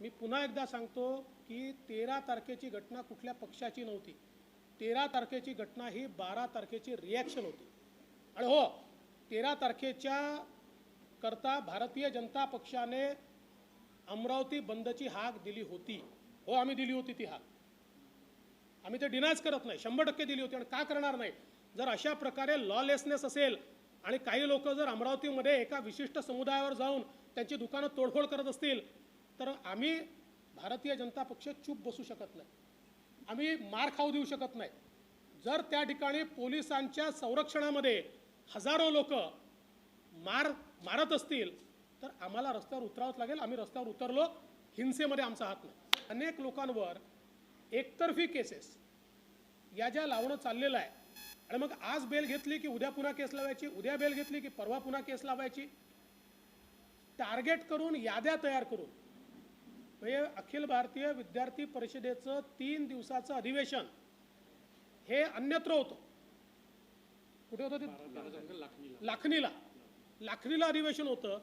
मी पुन्हा एकदा सांगतो की तेरा तारखेची घटना कुठल्या पक्षाची नव्हती. तेरा तारखेची घटना ही बारा तारखेची रिॲक्शन होती. आणि हो तेरा तारखेच्या करता भारतीय जनता पक्षाने अमरावती बंदची हाक दिली होती. हो आम्ही दिली होती ती हाक. आम्ही ते डिनायच करत नाही शंभर टक्के दिली होती. आणि का करणार नाही? जर अशा प्रकारे लॉलेसनेस असेल आणि काही लोक जर अमरावतीमध्ये एका विशिष्ट समुदायावर जाऊन त्यांची दुकानं तोडफोड करत असतील तर आम्ही भारतीय जनता पक्ष चूप बसू शकत नाही. आम्ही मार खाऊ देऊ शकत नाही. जर त्या ठिकाणी पोलिसांच्या संरक्षणामध्ये हजारो लोक मार मारत असतील तर आम्हाला रस्त्यावर उतरावंच लागेल. आम्ही रस्त्यावर उतरलो हिंसेमध्ये आमचा हात नाही. अनेक लोकांवर एकतर्फी केसेस या ज्या लावणं चाललेलं आहे. आणि मग आज बेल घेतली की उद्या पुन्हा केस लावायची उद्या बेल घेतली की परवा पुन्हा केस लावायची. टार्गेट करून याद्या तयार करून म्हणजे अखिल भारतीय विद्यार्थी परिषदेचं तीन दिवसाचं अधिवेशन हे अन्यत्र होतं. कुठे होतं ते? लाखणीला. लाखणीला अधिवेशन होतं.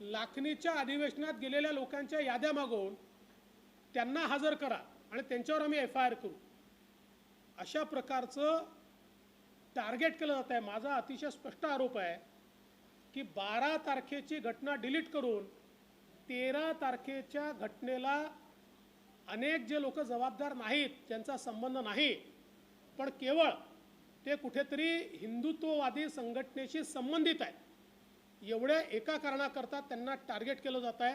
लाखणीच्या अधिवेशनात गेलेल्या लोकांच्या याद्या मागवून त्यांना हजर करा आणि त्यांच्यावर आम्ही एफ आय आर करू. अशा प्रकारचं टार्गेट केलं जात आहे. माझा अतिशय स्पष्ट आरोप आहे की बारा तारखेची घटना डिलीट करून तेरा तारखेच्या घटनेला अनेक जे लोक जबाबदार नाहीत ज्यांचा संबंध नाही पण केवळ ते कुठेतरी हिंदुत्ववादी संघटनेशी संबंधित आहे एवढ्या एका कारणाकरता त्यांना टार्गेट केलं जात आहे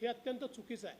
हे अत्यंत चुकीचं आहे.